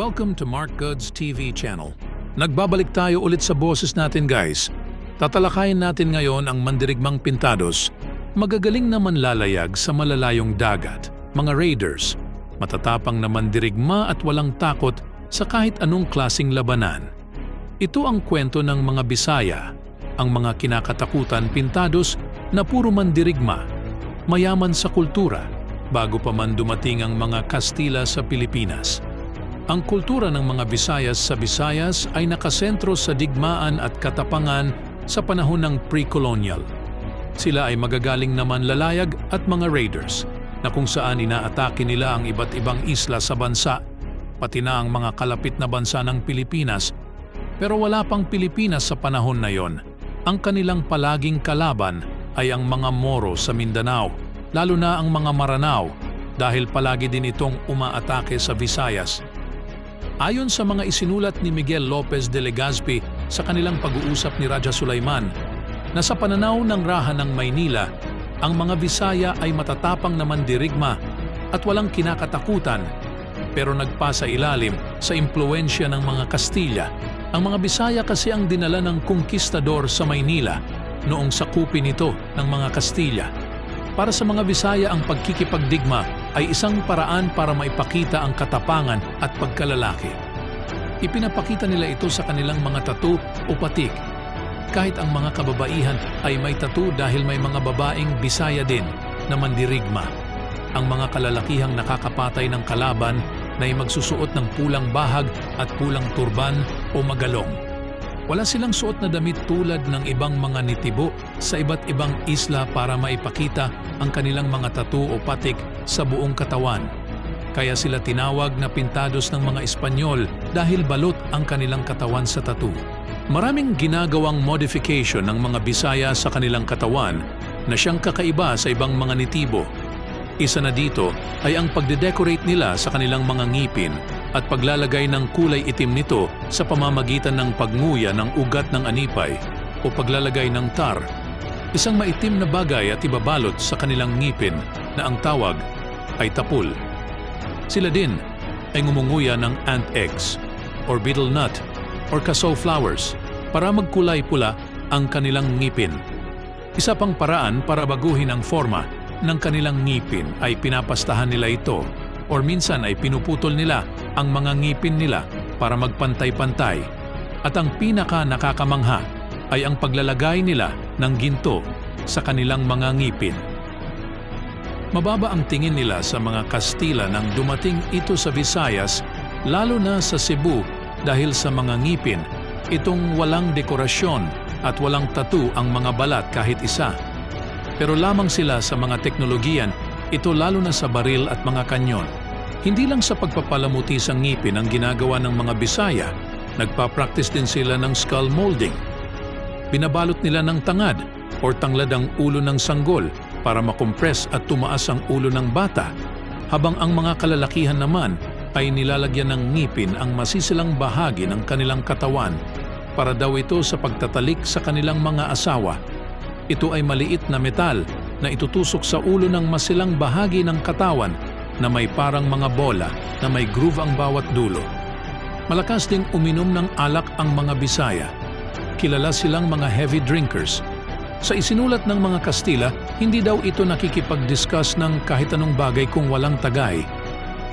Welcome to Mark Goods TV channel. Nagbabalik tayo ulit sa boses natin guys. Tatalakayin natin ngayon ang mandirigmang pintados, magagaling na manlalayag sa malalayong dagat, mga raiders, matatapang na mandirigma at walang takot sa kahit anong klasing labanan. Ito ang kwento ng mga Bisaya, ang mga kinakatakutan pintados na puro mandirigma, mayaman sa kultura, bago pa man dumating ang mga Kastila sa Pilipinas. Ang kultura ng mga Bisayas sa Visayas ay nakasentro sa digmaan at katapangan sa panahon ng pre-colonial. Sila ay magagaling naman lalayag at mga raiders na kung saan inaatake nila ang iba't ibang isla sa bansa, pati na ang mga kalapit na bansa ng Pilipinas. Pero wala pang Pilipinas sa panahon na yon. Ang kanilang palaging kalaban ay ang mga Moro sa Mindanao, lalo na ang mga Maranao dahil palagi din itong umaatake sa Visayas Ayon sa mga isinulat ni Miguel Lopez de Legazpi sa kanilang pag-uusap ni Raja Sulaiman, na sa pananaw ng raha ng Maynila, ang mga Bisaya ay matatapang na mandirigma at walang kinakatakutan pero nagpasa ilalim sa impluensya ng mga Kastila. Ang mga Bisaya kasi ang dinala ng konkistador sa Maynila noong sakupin ito ng mga Kastila. Para sa mga Bisaya ang pagkikipagdigma ay isang paraan para maipakita ang katapangan at pagkalalaki. Ipinapakita nila ito sa kanilang mga tattoo o patik. Kahit ang mga kababaihan ay may tattoo dahil may mga babaeng Bisaya din na mandirigma. Ang mga kalalakihang nakakapatay ng kalaban na ay magsusuot ng pulang bahag at pulang turban o magalong. Wala silang suot na damit tulad ng ibang mga nitibo sa iba't ibang isla para maipakita ang kanilang mga tattoo o patik sa buong katawan. Kaya sila tinawag na pintados ng mga Espanyol dahil balot ang kanilang katawan sa tattoo. Maraming ginagawang modification ng mga Bisaya sa kanilang katawan na siyang kakaiba sa ibang mga nitibo. Isa na dito ay ang pagde-decorate nila sa kanilang mga ngipin at paglalagay ng kulay itim nito sa pamamagitan ng pagnguya ng ugat ng anipay o paglalagay ng tar, isang maitim na bagay at ibabalot sa kanilang ngipin na ang tawag ay tapul. Sila din ay ngumunguya ng ant eggs or beetle nut or kasaw flowers para magkulay pula ang kanilang ngipin. Isa pang paraan para baguhin ang forma ng kanilang ngipin ay pinapastahan nila ito or minsan ay pinuputol nila ang mga ngipin nila para magpantay-pantay. At ang pinaka nakakamangha ay ang paglalagay nila ng ginto sa kanilang mga ngipin. Mababa ang tingin nila sa mga Kastila nang dumating ito sa Visayas, lalo na sa Cebu dahil sa mga ngipin, itong walang dekorasyon at walang tattoo ang mga balat kahit isa. Pero lamang sila sa mga teknologiyan, ito lalo na sa baril at mga kanyon. Hindi lang sa pagpapalamuti sa ngipin ang ginagawa ng mga Bisaya, nagpa-practice din sila ng skull molding. Binabalot nila ng tangad or tanglad ang ulo ng sanggol para makompress at tumaas ang ulo ng bata, habang ang mga kalalakihan naman ay nilalagyan ng ngipin ang masisilang bahagi ng kanilang katawan para daw ito sa pagtatalik sa kanilang mga asawa. Ito ay maliit na metal na itutusok sa ulo ng masilang bahagi ng katawan na may parang mga bola na may groove ang bawat dulo. Malakas ding uminom ng alak ang mga Bisaya. Kilala silang mga heavy drinkers. Sa isinulat ng mga Kastila, hindi daw ito nakikipag-discuss ng kahit anong bagay kung walang tagay.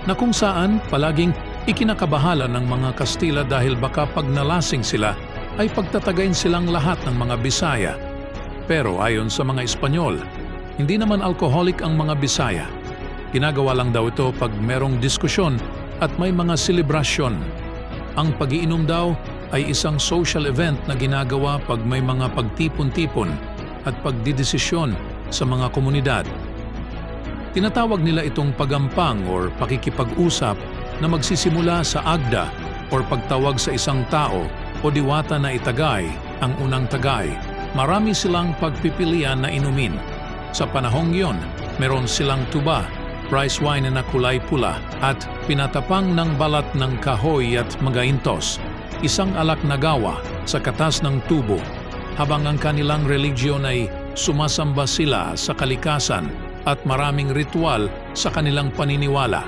Na kung saan palaging ikinakabahala ng mga Kastila dahil baka pag nalasing sila ay pagtatagayin silang lahat ng mga Bisaya. Pero ayon sa mga Espanyol, hindi naman alcoholic ang mga Bisaya. Ginagawa lang daw ito pag merong diskusyon at may mga selebrasyon. Ang pagiinom daw ay isang social event na ginagawa pag may mga pagtipon-tipon at pagdidesisyon sa mga komunidad. Tinatawag nila itong pagampang or pakikipag-usap na magsisimula sa agda or pagtawag sa isang tao o diwata na itagay ang unang tagay. Marami silang pagpipilian na inumin. Sa panahong yon, meron silang tuba, rice wine na kulay pula at pinatapang ng balat ng kahoy at magaintos, isang alak na gawa sa katas ng tubo, habang ang kanilang religiyon ay sumasamba sila sa kalikasan at maraming ritual sa kanilang paniniwala.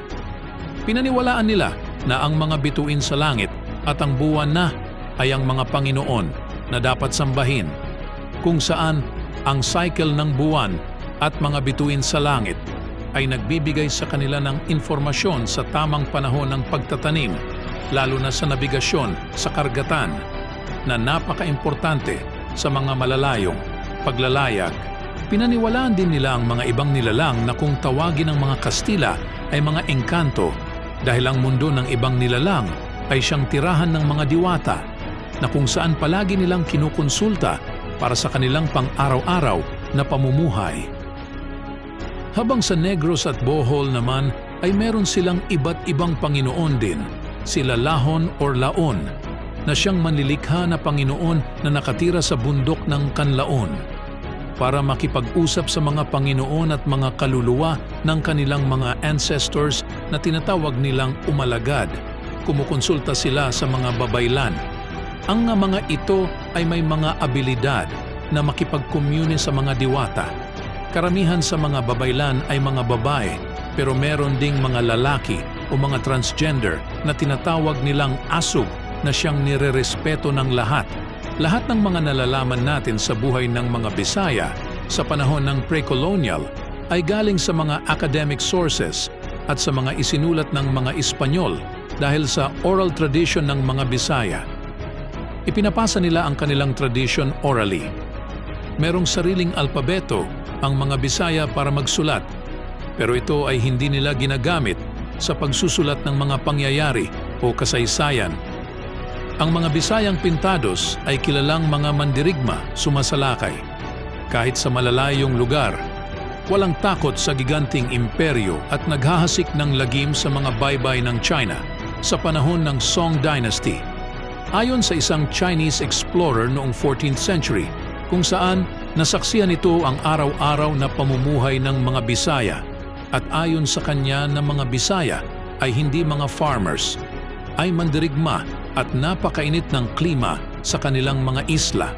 Pinaniwalaan nila na ang mga bituin sa langit at ang buwan na ay ang mga Panginoon na dapat sambahin, kung saan ang cycle ng buwan at mga bituin sa langit ay nagbibigay sa kanila ng informasyon sa tamang panahon ng pagtatanim, lalo na sa nabigasyon sa kargatan, na napaka-importante sa mga malalayong paglalayag. Pinaniwalaan din nila ang mga ibang nilalang na kung tawagin ng mga Kastila ay mga engkanto dahil ang mundo ng ibang nilalang ay siyang tirahan ng mga diwata na kung saan palagi nilang kinukonsulta para sa kanilang pang-araw-araw na pamumuhay. Habang sa Negros at Bohol naman ay meron silang iba't ibang Panginoon din, sila Lahon or Laon, na siyang manlilikha na Panginoon na nakatira sa bundok ng Kanlaon para makipag-usap sa mga Panginoon at mga kaluluwa ng kanilang mga ancestors na tinatawag nilang umalagad. Kumukonsulta sila sa mga babaylan. Ang mga ito ay may mga abilidad na makipag-commune sa mga diwata. Karamihan sa mga babaylan ay mga babae pero meron ding mga lalaki o mga transgender na tinatawag nilang asug na siyang nirerespeto ng lahat lahat ng mga nalalaman natin sa buhay ng mga Bisaya sa panahon ng pre-colonial ay galing sa mga academic sources at sa mga isinulat ng mga Espanyol dahil sa oral tradition ng mga Bisaya. Ipinapasa nila ang kanilang tradition orally. Merong sariling alpabeto ang mga Bisaya para magsulat, pero ito ay hindi nila ginagamit sa pagsusulat ng mga pangyayari o kasaysayan ang mga Bisayang Pintados ay kilalang mga mandirigma sumasalakay. Kahit sa malalayong lugar, walang takot sa giganting imperyo at naghahasik ng lagim sa mga baybay ng China sa panahon ng Song Dynasty. Ayon sa isang Chinese explorer noong 14th century, kung saan nasaksihan ito ang araw-araw na pamumuhay ng mga Bisaya at ayon sa kanya na mga Bisaya ay hindi mga farmers, ay mandirigma at napakainit ng klima sa kanilang mga isla.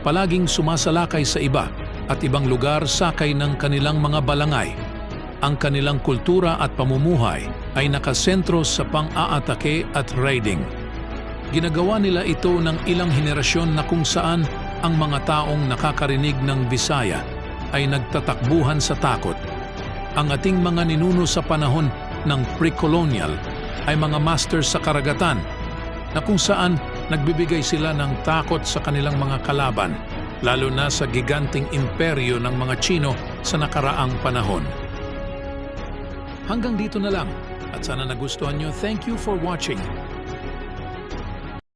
Palaging sumasalakay sa iba at ibang lugar sakay ng kanilang mga balangay. Ang kanilang kultura at pamumuhay ay nakasentro sa pang-aatake at raiding. Ginagawa nila ito ng ilang henerasyon na kung saan ang mga taong nakakarinig ng Bisaya ay nagtatakbuhan sa takot. Ang ating mga ninuno sa panahon ng pre-colonial ay mga masters sa karagatan na kung saan nagbibigay sila ng takot sa kanilang mga kalaban, lalo na sa giganting imperyo ng mga Chino sa nakaraang panahon. Hanggang dito na lang at sana nagustuhan nyo. Thank you for watching.